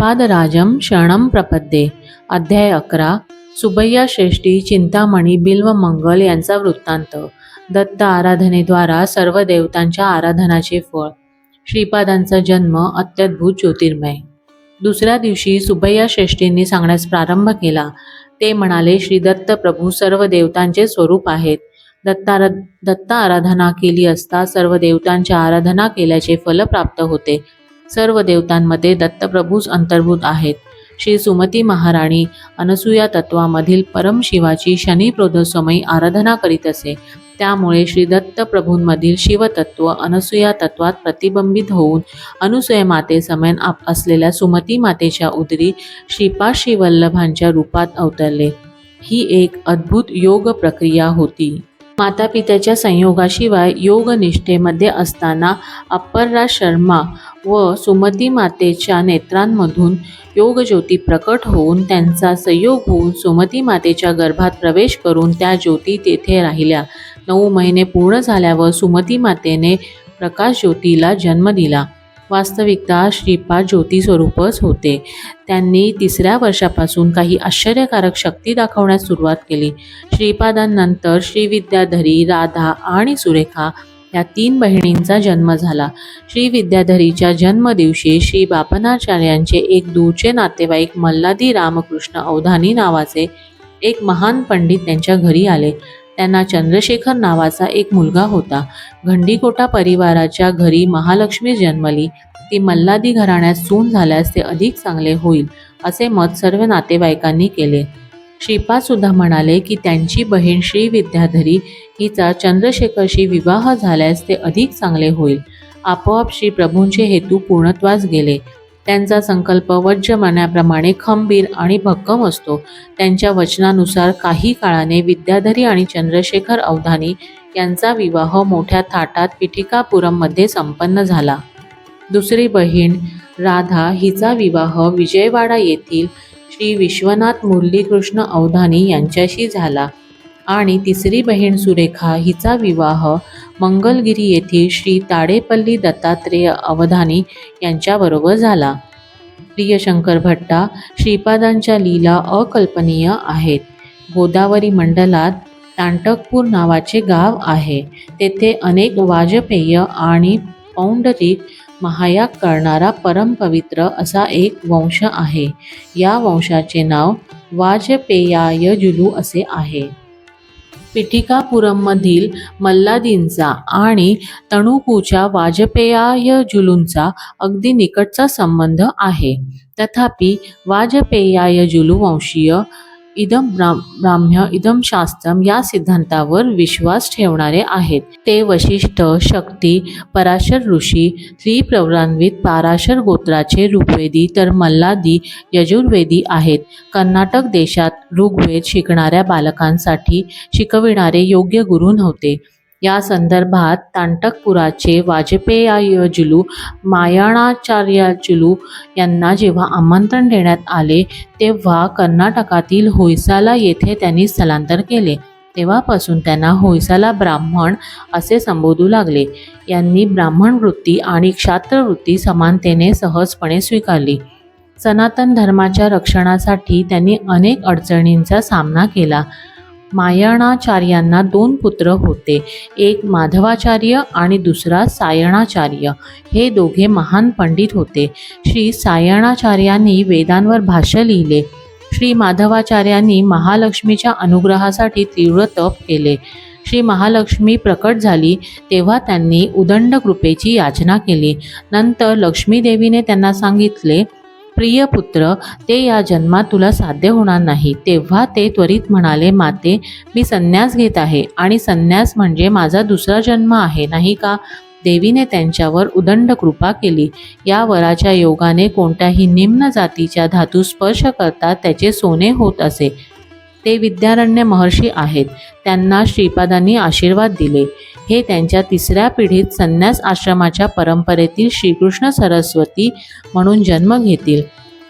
श्रीपादराजम शरणम प्रपद्ये. अध्याय अकरा. सुबैया श्रेष्ठी चिंतामणी बिल्व मंगल यांचा वृत्तांत. दत्त आराधनेद्वारा सर्व देवतांच्या आराधनाचे फळ. श्रीपादांचा जन्म अत्यद्भुत ज्योतिर्मय. दुसऱ्या दिवशी सुबैया श्रेष्ठींनी सांगण्यास प्रारंभ केला. ते म्हणाले श्री दत्त प्रभू सर्व देवतांचे स्वरूप आहेत. दत्तारा दत्त आराधना केली असता सर्व देवतांच्या आराधना केल्याचे फल प्राप्त होते. सर्व देवतांमध्ये दत्तप्रभूच अंतर्भूत आहेत. श्री सुमती महाराणी अनसूया तत्वामधील परमशिवाची शनिप्रोधसमयी आराधना करीत असे. त्यामुळे श्री दत्त प्रभूंमधील शिवतत्व अनसूया तत्वात प्रतिबिंबित होऊन अनुसूया मातेसमयन आप असलेल्या सुमती मातेच्या उदरी श्रीपा श्रीवल्लभांच्या रूपात अवतरले. ही एक अद्भुत योग प्रक्रिया होती. माता पित्याच्या संयोगाशिवाय योगनिष्ठेमध्ये असताना अप्परराज शर्मा व सुमती मातेच्या नेत्रांमधून योगज्योती प्रकट होऊन त्यांचा संयोग होऊन सुमती मातेच्या गर्भात प्रवेश करून त्या ज्योती तेथे राहिल्या. नऊ महिने पूर्ण झाल्यावर सुमती मातेने प्रकाश ज्योतीला जन्म दिला. वास्तविकता श्रीपाद ज्योती स्वरूपच होते. त्यांनी तिसऱ्या वर्षापासून काही आश्चर्यकारक शक्ती दाखवण्यास सुरुवात केली. श्रीपादांनंतर श्रीविद्याधरी राधा आणि सुरेखा या तीन बहिणींचा जन्म झाला. श्री विद्याधरीच्या जन्मदिवशी श्री बापनाचार्यांचे एक दूरचे नातेवाईक मल्हादी रामकृष्ण अवधानी नावाचे एक महान पंडित त्यांच्या घरी आले. त्यांना चंद्रशेखर नावाचा एक मुलगा होता. घंडीकोटा परिवाराच्या घरी महालक्ष्मी जन्मली. ती मल्हादी घराण्यात सून झाल्यास ते अधिक चांगले होईल असे मत सर्व नातेवाईकांनी केले. श्रीपाद सुद्धा म्हणाले की त्यांची बहीण श्री विद्याधरी हिचा चंद्रशेखरशी विवाह झाल्यास ते अधिक चांगले होईल. आपोआप श्री प्रभूंचे हेतू पूर्णत्वास गेले. त्यांचा संकल्प वज्रमण्याप्रमाणे खंबीर आणि भक्कम असतो. त्यांच्या वचनानुसार काही काळाने विद्याधरी आणि चंद्रशेखर अवधानी यांचा विवाह मोठ्या थाटात पिठिकापुरममध्ये संपन्न झाला. दुसरी बहीण राधा हिचा विवाह विजयवाडा येथील श्री विश्वनाथ मुरलीकृष्ण अवधानी यांच्याशी झाला. आणि तिसरी बहीण सुरेखा हिचा विवाह मंगलगिरी येथील श्री ताडेपल्ली दत्तात्रेय अवधानी यांच्याबरोबर झाला. प्रियशंकर भट्टा श्रीपादांच्या लीला अकल्पनीय आहेत. गोदावरी मंडलात तांटकपूर नावाचे गाव आहे. तेथे अनेक वाजपेय आणि पौंडरिक महायाग करणारा परमपवित्र असा एक वंश आहे. या वंशाचे नाव वाजपेयायजुलू असे आहे. पिठिकापुरममधील मल्लादींचा आणि तणुकूच्या वाजपेयाय जुलूंचा अगदी निकटचा संबंध आहे. तथापि वाजपेयाय जुलू वंशीय इदम ब्रा ब्राह्म्य इदम शास्त्रम या सिद्धांतावर विश्वास ठेवणारे आहेत. ते वशिष्ठ शक्ती पराशर ऋषी त्रिप्रवरान्वित पाराशर गोत्राचे ऋग्वेदी तर मल्लादी यजुर्वेदी आहेत. कर्नाटक देशात ऋग्वेद शिकणाऱ्या बालकांसाठी शिकविणारे योग्य गुरु नव्हते. या संदर्भात तांटकपुराचे वाजपेयाजुलू मायाणाचार्याजुलू यांना जेव्हा आमंत्रण देण्यात आले तेव्हा कर्नाटकातील होयसाला येथे त्यांनी स्थलांतर केले. तेव्हापासून त्यांना होयसाला ब्राह्मण असे संबोधू लागले. यांनी ब्राह्मण वृत्ती आणि क्षात्रवृत्ती समानतेने सहजपणे स्वीकारली. सनातन धर्माच्या रक्षणासाठी त्यांनी अनेक अडचणींचा सामना केला. मायणाचार्यांना दोन पुत्र होते. एक माधवाचार्य आणि दुसरा सायणाचार्य. हे दोघे महान पंडित होते. श्री सायणाचार्यांनी वेदांवर भाष्य लिहिले. श्री माधवाचार्यांनी महालक्ष्मीच्या अनुग्रहासाठी तीव्र तप केले. श्री महालक्ष्मी प्रकट झाली तेव्हा त्यांनी उदंड कृपेची याचना केली. नंतर लक्ष्मीदेवीने त्यांना सांगितले प्रिय पुत्र ते या जन्मात तुला साध्य होणार नाही. तेव्हा ते त्वरित म्हणाले माते मी संन्यास घेत आहे आणि संन्यास म्हणजे माझा दुसरा जन्म आहे नाही का देवीने त्यांच्यावर उदंड कृपा केली. या वराच्या योगाने कोणत्याही निम्न जातीच्या धातू स्पर्श करता त्याचे सोने होत असे. ते विद्यारण्य महर्षी आहेत. त्यांना श्रीपादांनी आशीर्वाद दिले. हे त्यांच्या तिसऱ्या पिढीत संन्यास आश्रमाच्या परंपरेतील श्रीकृष्ण सरस्वती म्हणून जन्म घेतील.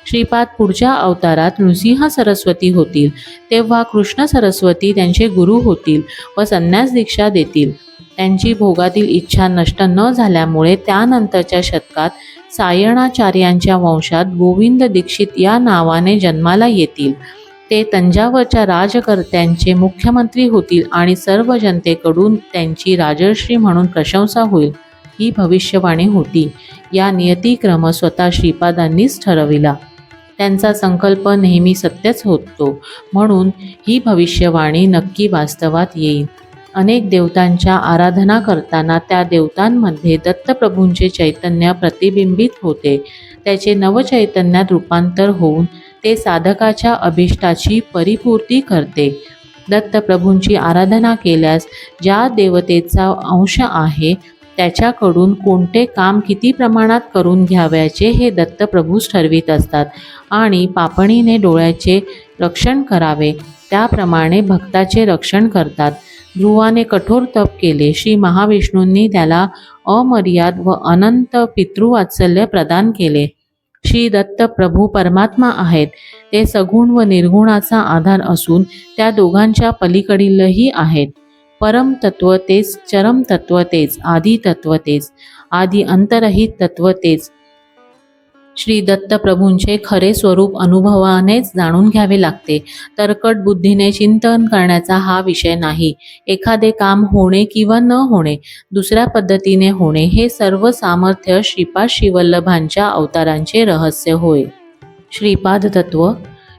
श्रीपाद पुढच्या अवतारात नृसिंह सरस्वती होतील. तेव्हा कृष्ण सरस्वती त्यांचे गुरु होतील व संन्यास दीक्षा देतील. त्यांची भोगातील इच्छा नष्ट न झाल्यामुळे त्यानंतरच्या शतकात सायणाचार्यांच्या वंशात गोविंद दीक्षित या नावाने जन्माला येतील. ते तंजावरच्या राजकर्त्यांचे मुख्यमंत्री होतील आणि सर्व जनतेकडून त्यांची राजर्षी म्हणून प्रशंसा होईल ही भविष्यवाणी होती. या नियतिक्रम स्वतः श्रीपादांनीच ठरविला. त्यांचा संकल्प नेहमी सत्यच होतो म्हणून ही भविष्यवाणी नक्की वास्तवात येईल. अनेक देवतांच्या आराधना करताना त्या देवतांमध्ये दत्तप्रभूंचे चैतन्य प्रतिबिंबित होते. त्याचे नवचैतन्यात रूपांतर होऊन ते साधकाच्या अभिष्टाची परिपूर्ती करते. दत्तप्रभूंची आराधना केल्यास ज्या देवतेचा अंश आहे त्याच्याकडून कोणते काम किती प्रमाणात करून घ्यावयाचे हे दत्तप्रभूच ठरवित असतात आणि पापणीने डोळ्याचे रक्षण करावे त्याप्रमाणे भक्ताचे रक्षण करतात. ध्रुवाने कठोर तप केले. श्री महाविष्णूंनी त्याला अमर्याद व अनंत पितृवात्सल्य प्रदान केले. श्री दत्त प्रभू परमात्मा आहेत. ते सगुण व निर्गुणाचा आधार असून त्या दोघांच्या पलीकडीलही आहेत. परम तत्व तेच चरम तत्व तेच आदी तत्व तेच आदी अंतरहित तत्व तेच श्री दत्तप्रभूंचे खरे स्वरूप अनुभवानेच जाणून घ्यावे लागते. तरकट बुद्धीने चिंतन करण्याचा हा विषय नाही. एखादे काम होणे किंवा न होणे दुसऱ्या पद्धतीने होणे हे सर्व सामर्थ्य श्रीपाद श्रीवल्लभांच्या अवतारांचे रहस्य होय. श्रीपाद तत्व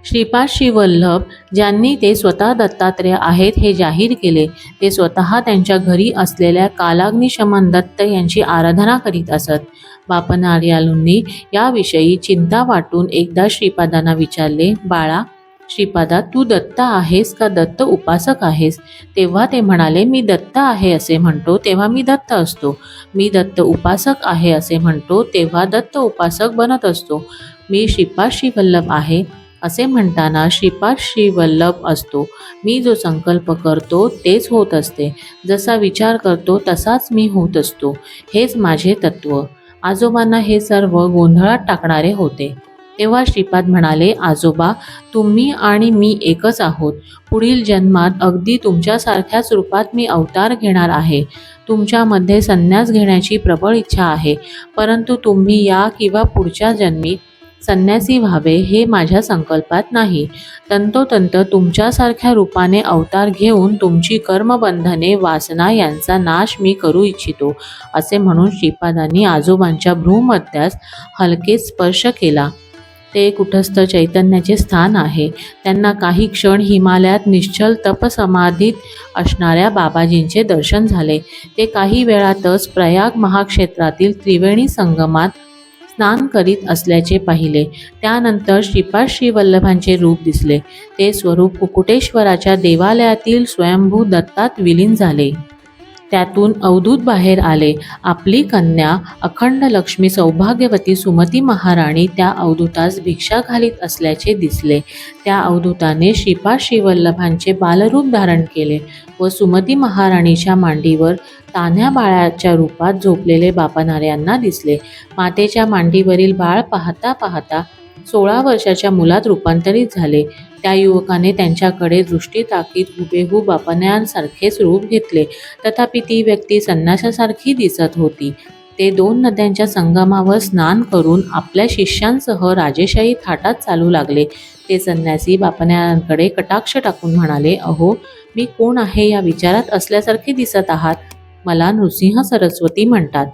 श्रीपाद श्रीवल्लभ ज्यांनी ते स्वतः दत्तात्रेय आहेत हे जाहीर केले. ते स्वतः त्यांच्या घरी असलेल्या कालाग्निशमन दत्त यांची आराधना करीत असत. बापनार्यालूंनी याविषयी चिंता वाटून एकदा श्रीपादांना विचारले बाळा श्रीपादा तू दत्त आहेस का? दत्त उपासक आहेस. तेव्हा ते म्हणाले मी दत्त आहे असे म्हणतो तेव्हा मी दत्त असतो. मी दत्त उपासक आहे असे म्हणतो तेव्हा दत्त उपासक बनत असतो. मी श्रीपाद श्रीवल्लभ आहे. असे म्हणताना श्रीपाद श्रीवल्लभ असतो. मी जो संकल्प करतो तेच होत असते. जसा विचार करतो तसाच मी होत असतो. हेच माझे तत्व. आजोबांना हे सर्व गोंधळात टाकणारे होते. तेव्हा श्रीपाद म्हणाले आजोबा तुम्ही आणि मी एकच आहोत. पुढील जन्मात अगदी तुमच्यासारख्याच रूपात मी अवतार घेणार आहे. तुमच्यामध्ये संन्यास घेण्याची प्रबळ इच्छा आहे. परंतु तुम्ही या किंवा पुढच्या जन्मी संन्यासी व्हावे हे माझ्या संकल्पात नाही. तंतोतंत तुमच्यासारख्या रूपाने अवतार घेऊन तुमची कर्मबंधने वासना यांचा नाश मी करू इच्छितो असे म्हणून श्रीपादांनी आजोबांच्या भ्रूमध्यास हलके स्पर्श केला. ते कुठस्थ चैतन्याचे स्थान आहे. त्यांना काही क्षण हिमालयात निश्चल तपसमाधीत असणाऱ्या बाबाजींचे दर्शन झाले. ते काही वेळातच प्रयाग महाक्षेत्रातील त्रिवेणी संगमात स्नान करीत असल्याचे पाहिले. त्यानंतर श्रीपाद श्रीवल्लभांचे रूप दिसले. ते स्वरूप कुकुटेश्वराच्या देवालयातील स्वयंभू दत्तात विलीन झाले. त्यातून अवधूत बाहेर आले. आपली कन्या अखंड लक्ष्मी सौभाग्यवती सुमती महाराणी त्या अवधूतास भिक्षा घालीत असल्याचे दिसले. त्या अवधूताने श्रीपाद श्रीवल्लभांचे बालरूप धारण केले व सुमती महाराणीच्या मांडीवर तान्ह्या बाळाच्या रूपात झोपलेले बापनाऱ्यांना दिसले. मातेच्या मांडीवरील बाळ पाहता पाहता सोळा वर्षाच्या मुलात रूपांतरित झाले. त्या युवकाने त्यांच्याकडे दृष्टी ताकीत हुबेहूब बापण्यांसारखेच रूप घेतले. तथापि ती व्यक्ती संन्यासासारखी दिसत होती. ते दोन नद्यांच्या संगमावर स्नान करून आपल्या शिष्यांसह राजेशाही थाटात चालू लागले. ते संन्यासी बापण्यांकडे कटाक्ष टाकून म्हणाले अहो मी कोण आहे या विचारात असल्यासारखे दिसत आहात? मला नृसिंह सरस्वती म्हणतात.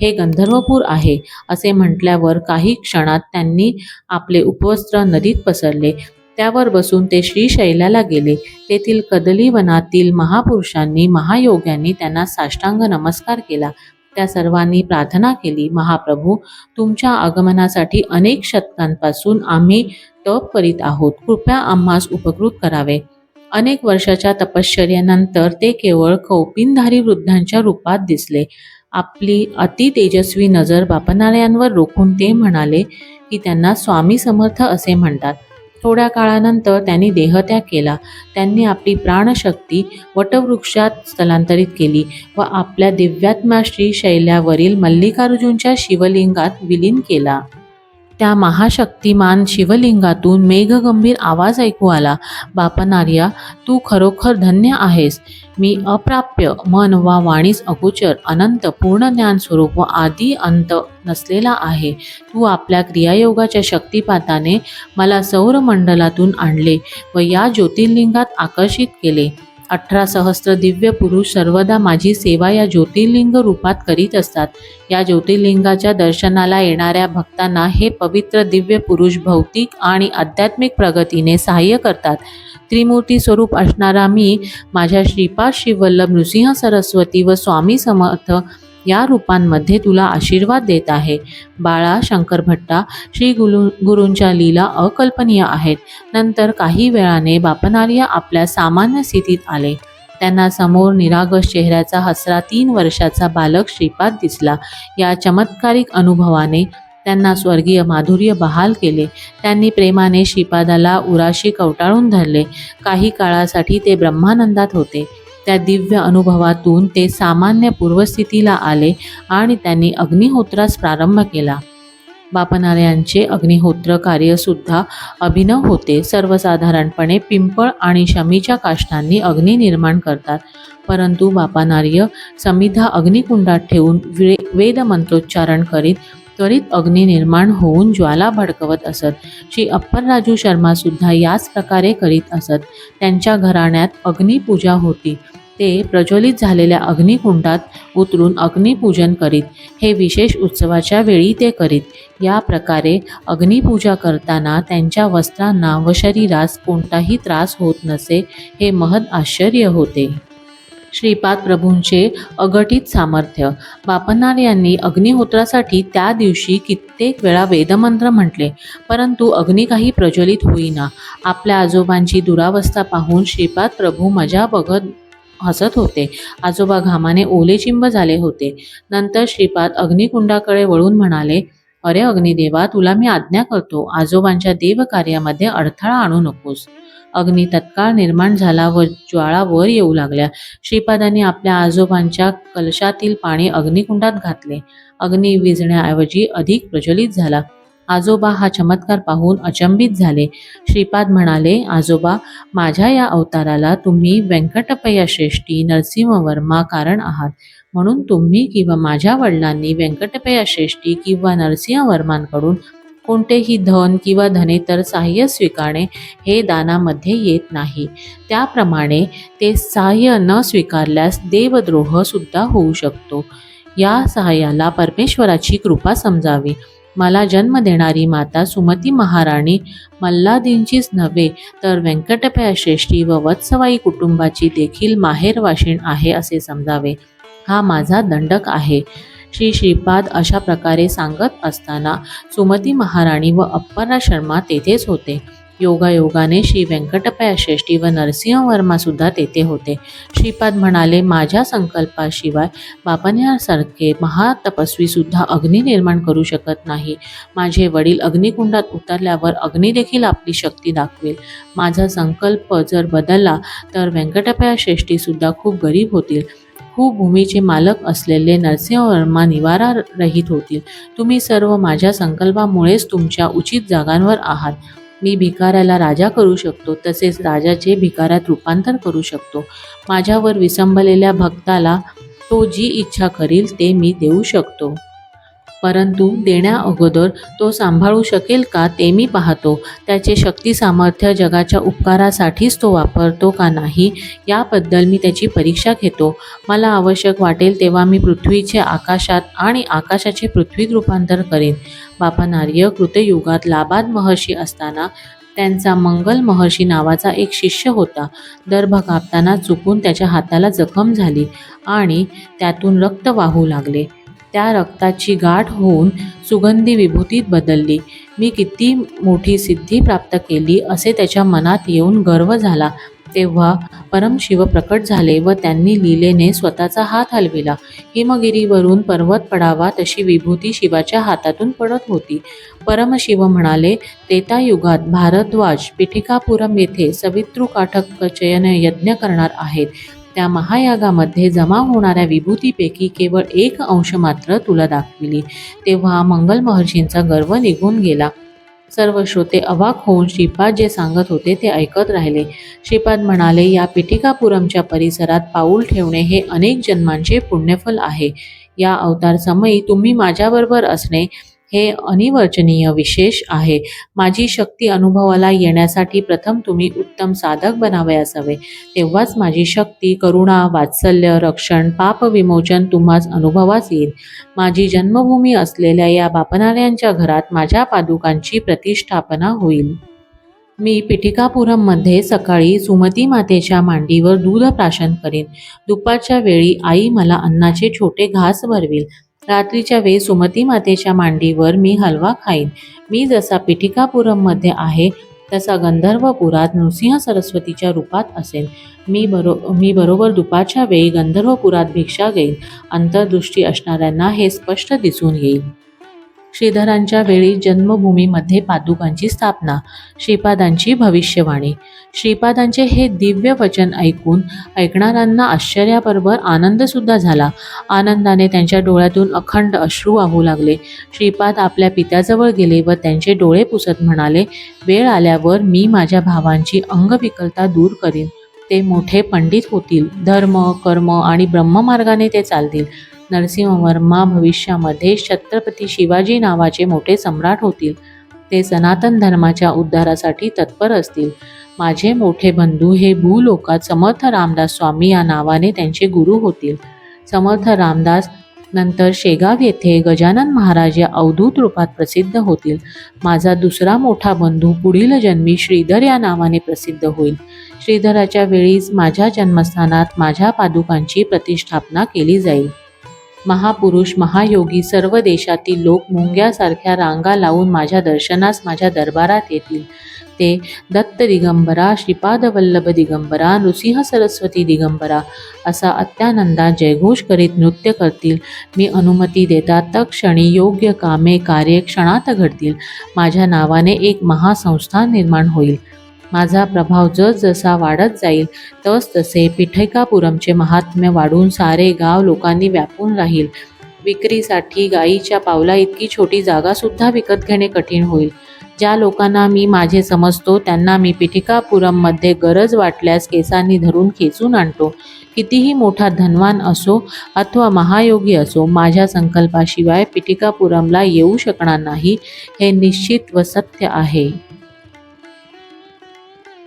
हे गंधर्वपूर आहे असे म्हटल्यावर काही क्षणात त्यांनी आपले उपवस्त्र नदीत पसरले. त्यावर बसून ते श्रीशैल्याला गेले. तेथील कदली वनातील महापुरुषांनी महायोग्यांनी त्यांना साष्टांग नमस्कार केला. त्या सर्वांनी प्रार्थना केली महाप्रभू तुमच्या आगमनासाठी अनेक शतकांपासून आम्ही तप करीत आहोत. कृपया आम्हास उपकृत करावे. अनेक वर्षाच्या तपश्चर्यानंतर ते केवळ कौपिनधारी वृद्धांच्या रूपात दिसले. आपली अति तेजस्वी नजर बापनाऱ्यांवर रोखून ते म्हणाले की त्यांना स्वामी समर्थ असे म्हणतात. थोड्या काळानंतर त्यांनी देहत्याग केला. त्यांनी आपली प्राणशक्ती वटवृक्षात स्थलांतरित केली व आपल्या दिव्यात्मा श्रीशैल्यावरील मल्लिकार्जुनच्या शिवलिंगात विलीन केला. त्या महाशक्तिमान शिवलिंगातून मेघगंभीर आवाज ऐकू आला बापनार्या तू खरोखर धन्य आहेस. मी अप्राप्य मन वा वाणीस अगोचर अनंत पूर्ण ज्ञान स्वरूप व आदी अंत नसलेला आहे. तू आपल्या क्रियायोगाच्या शक्तिपाताने मला सौरमंडलातून आणले व या ज्योतिर्लिंगात आकर्षित केले. अठरा सहस्त्र दिव्य पुरुष सर्वदा माझी सेवा या ज्योतिर्लिंग रूपात करीत असतात. या ज्योतिर्लिंगाच्या दर्शनाला येणाऱ्या भक्तांना हे पवित्र दिव्य पुरुष भौतिक आणि आध्यात्मिक प्रगतीने सहाय्य करतात. त्रिमूर्ती स्वरूप असणारा मी माझ्या श्रीपाद श्रीवल्लभ नृसिंह सरस्वती व स्वामी समर्थ या रूपांमध्ये तुला आशीर्वाद देत आहे. बाळा शंकर भट्टा श्री गुरु गुरूंच्या लीला अकल्पनीय आहेत. नंतर काही वेळाने बापनार्य आपल्या सामान्य स्थितीत आले. त्यांना समोर निरागस चेहऱ्याचा हसरा तीन वर्षाचा बालक श्रीपाद दिसला. या चमत्कारिक अनुभवाने त्यांना स्वर्गीय माधुर्य बहाल केले. त्यांनी प्रेमाने श्रीपादाला उराशी कवटाळून धरले. काही काळासाठी ते ब्रह्मानंदात होते. त्या दिव्य अनुभवातून ते सामान्य पूर्वस्थितीला आले आणि त्यांनी अग्निहोत्रास प्रारंभ केला. बापनाऱ्यांचे अग्निहोत्र कार्यसुद्धा अभिनव होते. सर्वसाधारणपणे पिंपळ आणि शमीच्या काष्टांनी अग्नी निर्माण करतात. परंतु बापानार्य समिधा अग्निकुंडात ठेवून वे वेदमंत्रोच्चारण करीत त्वरित अग्नी निर्माण होऊन ज्वाला भडकवत असत. श्री अप्परराजू शर्मा सुद्धा याच प्रकारे करीत असत. त्यांच्या घराण्यात अग्निपूजा होती. ते प्रज्वलित झालेल्या अग्निकुंडात उतरून अग्निपूजन करीत. हे विशेष उत्सवाच्या वेळी ते करीत. या प्रकारे अग्निपूजा करताना त्यांच्या वस्त्रांना व शरीरास कोणताही त्रास होत नसे हे महद आश्चर्य होते. श्रीपाद प्रभूंचे अघटित सामर्थ्य. बापनार यांनी अग्निहोत्रासाठी त्या दिवशी कित्येक वेळा वेदमंत्र म्हटले परंतु अग्नी काही प्रज्वलित होईना. आपल्या आजोबांची दुरावस्था पाहून श्रीपाद प्रभू मजा बघत हसत होते. आजोबा घामाने ओलेचिंब झाले होते. नंतर श्रीपाद अग्निकुंडाकडे वळून म्हणाले अरे अग्निदेवा तुला मी आज्ञा करतो. आजोबांच्या देवकार्यामध्ये अडथळा आणू नकोस. अग्नी तत्काळ निर्माण झाला व ज्वाळा वर येऊ लागल्या. श्रीपादांनी आपल्या आजोबांच्या कलशातील पाणी अग्निकुंडात घातले. अग्नी विझण्याऐवजी अधिक प्रज्वलित झाला. आजोबा हा चमत्कार पाहून अचंबित झाले. श्रीपाद म्हणाले आजोबा माझ्या या अवताराला तुम्ही व्यंकटपय्या श्रेष्ठी नरसिंहवर्मा कारण आहात. म्हणून तुम्ही किंवा माझ्या वडिलांनी व्यंकटपय्या श्रेष्ठी किंवा नरसिंहवर्मांकडून कोणतेही धन किंवा धनेतर सहाय्य स्वीकारणे हे दानामध्ये येत नाही. त्याप्रमाणे ते सहाय्य न स्वीकारल्यास देवद्रोहसुद्धा होऊ शकतो. या सहाय्याला परमेश्वराची कृपा समजावी. मला जन्म देणारी माता सुमती महाराणी मल्लादींचीच नव्हे तर व्यंकटप्या श्रेष्ठी व वत्सवाई कुटुंबाची देखील माहेरवाशीण आहे असे समजावे. हा माझा दंडक आहे. श्री श्रीपाद अशा प्रकारे सांगत असताना सुमती महाराणी व अप्परा शर्मा तेथेच होते. योगायोगाने श्री व्यंकटपया श्रेष्ठी व नरसिंह वर्मासुद्धा तेथे होते. श्रीपाद म्हणाले माझ्या संकल्पाशिवाय बापण्यासारखे महातपस्वीसुद्धा अग्नी निर्माण करू शकत नाही. माझे वडील अग्निकुंडात उतरल्यावर अग्नी देखील आपली शक्ती दाखवेल. माझा संकल्प जर बदलला तर व्यंकटपया श्रेष्ठीसुद्धा खूप गरीब होतील. खूप भूमीचे मालक असलेले नरसिंहवर्मा निवारा रहित होतील. तुम्ही सर्व माझ्या संकल्पामुळेच तुमच्या उचित जागांवर आहात. मी भिकाऱ्याला राजा करू शकतो तसेच राजाचे भिकाऱ्यात रूपांतर करू शकतो. माझ्यावर विसंबलेल्या भक्ताला तो जी इच्छा करील ते मी देऊ शकतो. परंतु देण्या अगोदर तो सांभाळू शकेल का ते मी पाहतो. त्याचे शक्ती सामर्थ्य जगाच्या उपकारासाठीच तो वापरतो का नाही याबद्दल मी त्याची परीक्षा घेतो. मला आवश्यक वाटेल तेव्हा मी पृथ्वीचे आकाशात आणि आकाशाचे पृथ्वीत रूपांतर करेन. बापानार्य कृतयुगात लाबाद महर्षी असताना त्यांचा मंगल महर्षी नावाचा एक शिष्य होता. दर्भ कापताना चुकून त्याच्या हाताला जखम झाली आणि त्यातून रक्त वाहू लागले. त्या रक्ताची गाठ होऊन सुगंधी विभूतीत बदलली. मी किती मोठी सिद्धी प्राप्त केली असे त्याच्या मनात येऊन गर्व झाला. तेव्हा परमशिव प्रकट झाले व त्यांनी लीलेने स्वतःचा हात हलविला. हिमगिरीवरून पर्वत पडावा तशी विभूती शिवाच्या हातातून पडत होती. परमशिव म्हणाले त्रेतायुगात भारद्वाज पिठिकापुरम येथे सवितृकाठक चयन यज्ञ करणार आहेत. त्या महायागामध्ये जमा होणाऱ्या विभूतीपैकी केवळ एक अंश मात्र तुला दाखविली. तेव्हा मंगल महर्षींचा गर्व निघून गेला. सर्व श्रोते अवाक होऊन श्रीपाद जे सांगत होते ते ऐकत राहिले. श्रीपाद म्हणाले या पिटिकापुरमच्या परिसरात पाऊल ठेवणे हे अनेक जन्मांचे पुण्यफल आहे. या अवतार समयी तुम्ही माझ्याबरोबर असणे हे अनिवर्चनीय विशेष आहे. माझी शक्ती अनुभवाला येण्यासाठी प्रथम तुम्ही उत्तम साधक बनावे असावे. तेव्हाच माझी शक्ती करुणा वात्सल्य रक्षण पाप विमोचन तुम्हास अनुभवास येईल. माझी जन्मभूमी असलेल्या या बापनाऱ्यांच्या घरात माझ्या पादुकांची प्रतिष्ठापना होईल. मी पिटिकापुरममध्ये सकाळी सुमती मातेच्या मांडीवर दूध प्राशन करीन. दुपारच्या वेळी आई मला अन्नाचे छोटे घास भरवील. रात्रीच्या वेळी सुमती मातेच्या मांडीवर मी हलवा खाईन. मी जसा पिठिकापुरममध्ये आहे तसा गंधर्वपुरात नृसिंह सरस्वतीच्या रूपात असेन. मी बरो मी बरोबर दुपारच्या वेळी गंधर्वपुरात भिक्षा घेईन. अंतर्दृष्टी असणाऱ्यांना हे स्पष्ट दिसून येईल. श्रीधरांच्या वेळी जन्मभूमीमध्ये पादुकांची स्थापना श्रीपादांची भविष्यवाणी. श्रीपादांचे हे दिव्य वचन ऐकून ऐकणाऱ्यांना आश्चर्याबरोबर आनंदसुद्धा झाला. आनंदाने त्यांच्या डोळ्यातून अखंड अश्रू वाहू लागले. श्रीपाद आपल्या पित्याजवळ गेले व त्यांचे डोळे पुसत म्हणाले वेळ आल्यावर मी माझ्या भावांची अंगविकलता दूर करीन. ते मोठे पंडित होतील. धर्म कर्म आणि ब्रह्ममार्गाने ते चालतील. नरसिंहवर्मा भविष्यामध्ये छत्रपती शिवाजी नावाचे मोठे सम्राट होतील. ते सनातन धर्माच्या उद्धारासाठी तत्पर असतील. माझे मोठे बंधू हे भूलोकात समर्थ रामदास स्वामी या नावाने त्यांचे गुरु होतील. समर्थ रामदास नंतर शेगाव येथे गजानन महाराज या अवधूत रूपात प्रसिद्ध होतील. माझा दुसरा मोठा बंधू पुढील जन्मी श्रीधर या नावाने प्रसिद्ध होईल. श्रीधराच्या वेळीच माझ्या जन्मस्थानात माझ्या पादुकांची प्रतिष्ठापना केली जाईल. महापुरुष महायोगी सर्व देशातील लोक मुंग्यासारख्या रांगा लावून माझ्या दर्शनास माझ्या दरबारात येतील. ते दत्त दिगंबरा श्रीपादवल्लभ दिगंबरा नृसिंह सरस्वती दिगंबरा असा अत्यानंदात जयघोष करीत नृत्य करतील. मी अनुमती देता तत्क्षणी योग्य कामे कार्य क्षणात घडतील. माझ्या नावाने एक महासंस्थान निर्माण होईल. माझा प्रभाव जसजसा वाढत जाईल तस तसे पिठैकापुरमचे महात्म्य वाढून सारे गाव लोकांनी व्यापून राहील. विक्रीसाठी गाईच्या पावला इतकी छोटी जागासुद्धा विकत घेणे कठीण होईल. ज्या लोकांना मी माझे समजतो त्यांना मी पिठिकापुरममध्ये गरज वाटल्यास केसांनी धरून खेचून आणतो. कितीही मोठा धनवान असो अथवा महायोगी असो माझ्या संकल्पाशिवाय पिठिकापुरमला येऊ शकणार नाही हे निश्चित व सत्य आहे.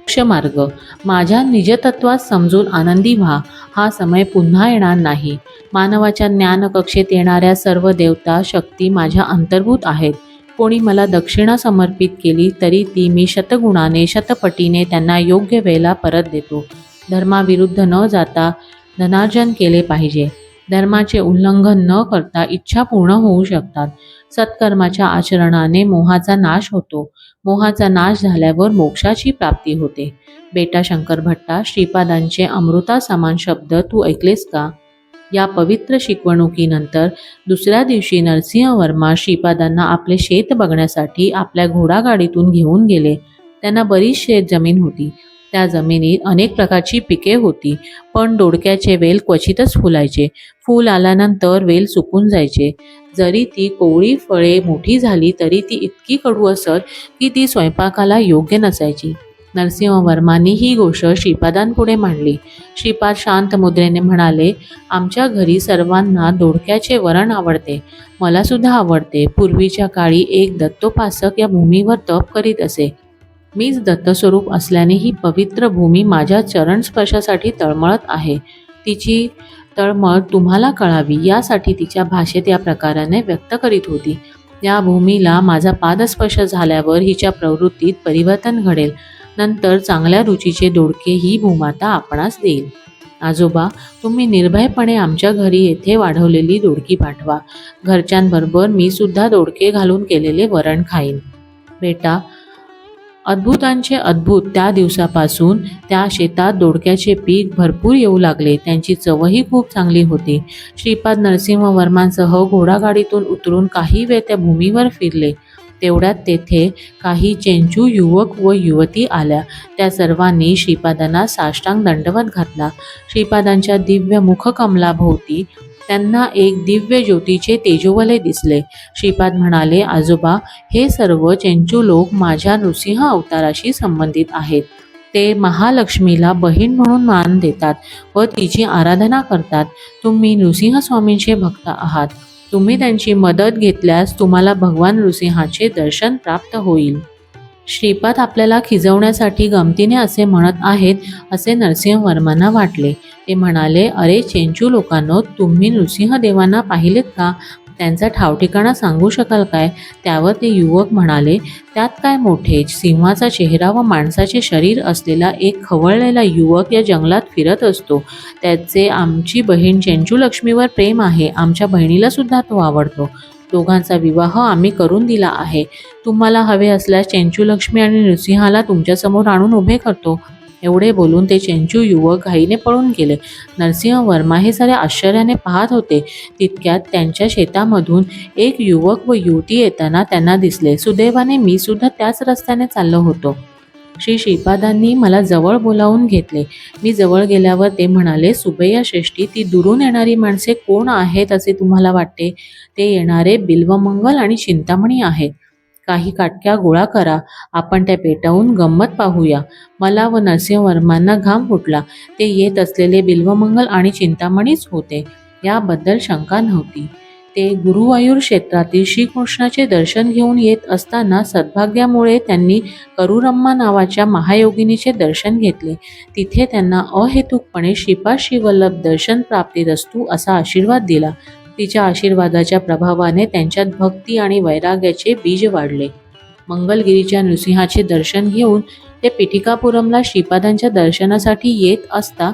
मोक्षमार्ग माझ्या निजतत्वात समजून आनंदी व्हा. हा समय पुन्हा येणार नाही. मानवाच्या ज्ञानकक्षेत येणाऱ्या सर्व देवता शक्ती माझ्या अंतर्भूत आहेत. कोणी मला दक्षिणा समर्पित केली तरी ती मी शतगुणाने शतपटीने त्यांना योग्य वेळेला परत देतो. धर्माविरुद्ध न जाता धनार्जन केले पाहिजे. धर्माचे उल्लंघन न करता इच्छा पूर्ण होऊ शकतात. सत्कर्माच्या आचरणाने मोहाचा नाश होतो. मोहाचा नाश झाल्यावर मोक्षाची प्राप्ती होते. बेटा शंकर भट्टा श्रीपादांचे अमृता समान शब्द तू ऐकलेस का? या पवित्र शिकवणुकीनंतर दुसऱ्या दिवशी नरसिंह वर्मा श्रीपादांना आपले शेत बघण्यासाठी आपल्या घोडागाडीतून घेऊन गेले. त्यांना बरीच शेत जमीन होती. त्या जमिनीत अनेक प्रकारची पिके होती पण दोडक्याचे वेल क्वचितच फुलायचे. फूल आल्यानंतर वेल सुकून जायचे. जरी ती कोवळी फळे मोठी झाली तरी ती इतकी कडू असत की ती स्वयंपाकाला योग्य नसायची. नरसिंहवर्मांनी ही गोष्ट श्रीपादांपुढे मांडली. श्रीपाद शांत मुद्रेने म्हणाले आमच्या घरी सर्वांना दोडक्याचे वरण आवडते. मला सुद्धा आवडते. पूर्वीच्या काळी एक दत्तोपासक या भूमीवर तप करीत असे. मीच दत्तस्वरूप असल्याने ही पवित्र भूमी माझ्या चरणस्पर्शासाठी तळमळत आहे. तिची तळमळ तुम्हाला कळावी यासाठी तिच्या भाषेत या प्रकाराने व्यक्त करीत होती. या भूमीला माझा पादस्पर्श झाल्यावर हिच्या प्रवृत्तीत परिवर्तन घडेल. नंतर चांगल्या रुचीचे दोडके ही भूमाता आपणास देईल. आजोबा तुम्ही निर्भयपणे आमच्या घरी येथे वाढवलेली दोडकी पाठवा. घरच्यांबरोबर मी सुद्धा दोडके घालून केलेले वरण खाईन. बेटा अद्भुतांचे अद्भुत त्या दिवसापासून त्या शेतात दोडक्याचे पीक भरपूर येऊ लागले. त्यांची चवही खूप चांगली होती. श्रीपाद नरसिंह वर्मांसह घोडागाडीतून उतरून काही वेळ त्या भूमीवर फिरले. तेवढ्यात तेथे काही चेंचू युवक व युवती आल्या. त्या सर्वांनी श्रीपादांना साष्टांग दंडवत घातला. श्रीपादांच्या दिव्य मुखकमलाभोवती त्यांना एक दिव्य ज्योतीचे तेजोवले दिसले. श्रीपाद म्हणाले आजोबा हे सर्व चेंचू लोक माझ्या नृसिंह अवताराशी संबंधित आहेत. ते महालक्ष्मीला बहीण म्हणून मान देतात व तिची आराधना करतात. तुम्ही नृसिंह स्वामींचे भक्त आहात. तुम्ही त्यांची मदत घेतल्यास तुम्हाला भगवान नृसिंहाचे दर्शन प्राप्त होईल. श्रीपाद आपल्याला खिजवण्यासाठी गमतीने असे म्हणत आहेत असे नरसिंह वर्मांना वाटले. ते म्हणाले अरे चेंचू लोकांनो तुम्ही नृसिंहदेवांना पाहिलेत का? त्यांचा ठावठिकाणा सांगू शकाल काय? त्यावर ते युवक म्हणाले त्यात काय मोठे सिंहाचा चेहरा व माणसाचे शरीर असलेला एक खवळलेला युवक या जंगलात फिरत असतो. त्याचे आमची बहीण चेंचू लक्ष्मीवर प्रेम आहे. आमच्या बहिणीला सुद्धा तो आवडतो. दोघांचा विवाह आम्ही करून दिला आहे. तुम्हाला हवे असल्यास चेंचू लक्ष्मी आणि नृसिंहाला तुमच्यासमोर आणून उभे करतो. एवढे बोलून ते चेंचू युवक घाईने पळून गेले. नरसिंह वर्मा हे सारे आश्चर्याने पाहत होते. तितक्यात त्यांच्या शेतामधून एक युवक व युवती येताना त्यांना दिसले. सुदैवाने मी सुद्धा त्याच रस्त्याने चाललो होतो. श्री श्रीपादांनी मला जवळ बोलावून घेतले. मी जवळ गेल्यावर ते म्हणाले सुबैया श्रेष्ठी ती दुरून येणारी माणसे कोण आहेत असे तुम्हाला वाटते? ते येणारे बिल्वमंगल आणि चिंतामणी आहेत. काही काटक्या गोळा करा. आपण त्या पेटवून गंमत पाहूया. मला व नरसिंहवर्मांना घाम फुटला. ते येत असलेले बिल्वमंगल आणि चिंतामणीच होते. याबद्दल शंका नव्हती. ते गुरुवायूर क्षेत्रातील श्रीकृष्णाचे दर्शन घेऊन येत असताना सद्भाग्यामुळे त्यांनी करुरम्मा नावाच्या महायोगिनीचे दर्शन घेतले. तिथे त्यांना अहेतुकपणे शिपा श्रीवल्लभ दर्शन प्राप्तीरस्तू असा आशीर्वाद दिला. तिच्या आशीर्वादाच्या प्रभावाने त्यांच्यात भक्ती आणि वैराग्याचे बीज वाढले. मंगलगिरीच्या नृसिंहाचे दर्शन घेऊन ते पिठिकापुरमला श्रीपादांच्या दर्शनासाठी येत असता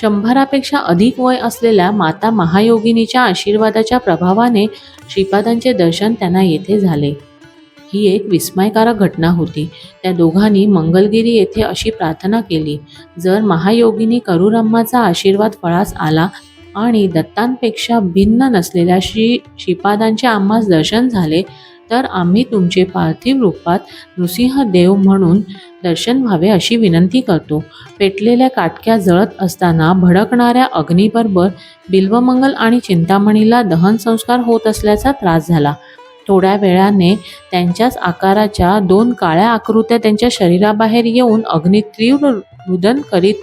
शंभरापेक्षा अधिक वय असलेल्या माता महायोगिनीच्या आशीर्वादाच्या प्रभावाने श्रीपादांचे दर्शन त्यांना येथे झाले. ही एक विस्मयकारक घटना होती. त्या दोघांनी मंगलगिरी येथे अशी प्रार्थना केली. जर महायोगिनी करुरम्माचा आशीर्वाद फळास आला आणि दत्तांपेक्षा भिन्न नसलेल्या श्री श्रीपादांचे आम्हास दर्शन झाले तर आम्ही तुमचे पार्थिव रूपात नृसिंहदेव म्हणून दर्शन व्हावे अशी विनंती करतो. पेटलेल्या काटक्या जळत असताना भडकणाऱ्या अग्नीबरोबर बिल्वमंगल आणि चिंतामणीला दहन संस्कार होत असल्याचा त्रास झाला. थोड्या वेळाने त्यांच्याच आकाराच्या दोन काळ्या आकृत्या त्यांच्या शरीराबाहेर येऊन अग्नी तीव्र रुदन करीत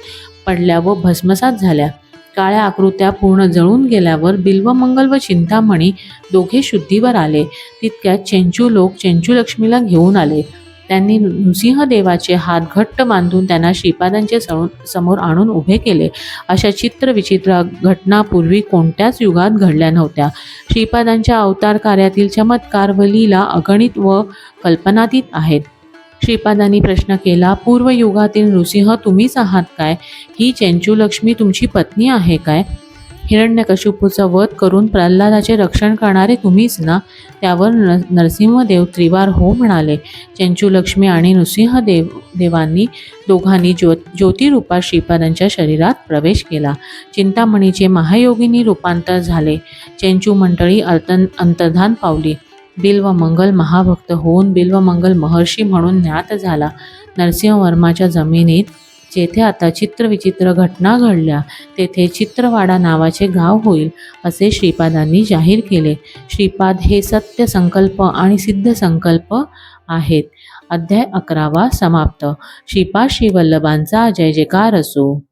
पडल्या व भस्मसात झाल्या. काळ्या आकृत्या पूर्ण जळून गेल्यावर बिल्वमंगल व चिंतामणी दोघे शुद्धीवर आले. तितक्यात चेंचू लोक चेंचू लक्ष्मीला घेऊन आले. त्यांनी नृसिंहदेवाचे हात घट्ट बांधून त्यांना श्रीपादांचे समोर आणून उभे केले. अशा चित्रविचित्र घटना पूर्वी कोणत्याच युगात घडल्या नव्हत्या. श्रीपादांच्या अवतार कार्यातील चमत्कार व लीला अगणित व कल्पनातीत आहेत. श्रीपादांनी प्रश्न केला पूर्वयुगातील नृसिंह तुम्हीच आहात काय? ही चेंचूलक्ष्मी तुमची पत्नी आहे काय? हिरण्यकशिपूचा वध करून प्रल्हादाचे रक्षण करणारे तुम्हीच ना? त्यावर न नरसिंहदेव त्रिवार हो म्हणाले. चेंचूलक्ष्मी आणि नृसिंहदेव देवांनी दोघांनी ज्यो ज्योतिरूपात श्रीपादांच्या शरीरात प्रवेश केला. चिंतामणीचे महायोगिनी रूपांतर झाले. चेंचू मंडळी अर्तन अंतर्धान पावली. बिल्वमंगल महाभक्त होऊन बिल्वमंगल महर्षी म्हणून ज्ञात झाला. नरसिंहवर्माच्या जमिनीत जेथे आता चित्रविचित्र घटना घडल्या तेथे चित्रवाडा नावाचे गाव होईल असे श्रीपादांनी जाहीर केले. श्रीपाद हे सत्य संकल्प आणि सिद्ध संकल्प आहेत. अध्याय अकरावा समाप्त. श्रीपाद श्रीवल्लभांचा जय जयकार असो.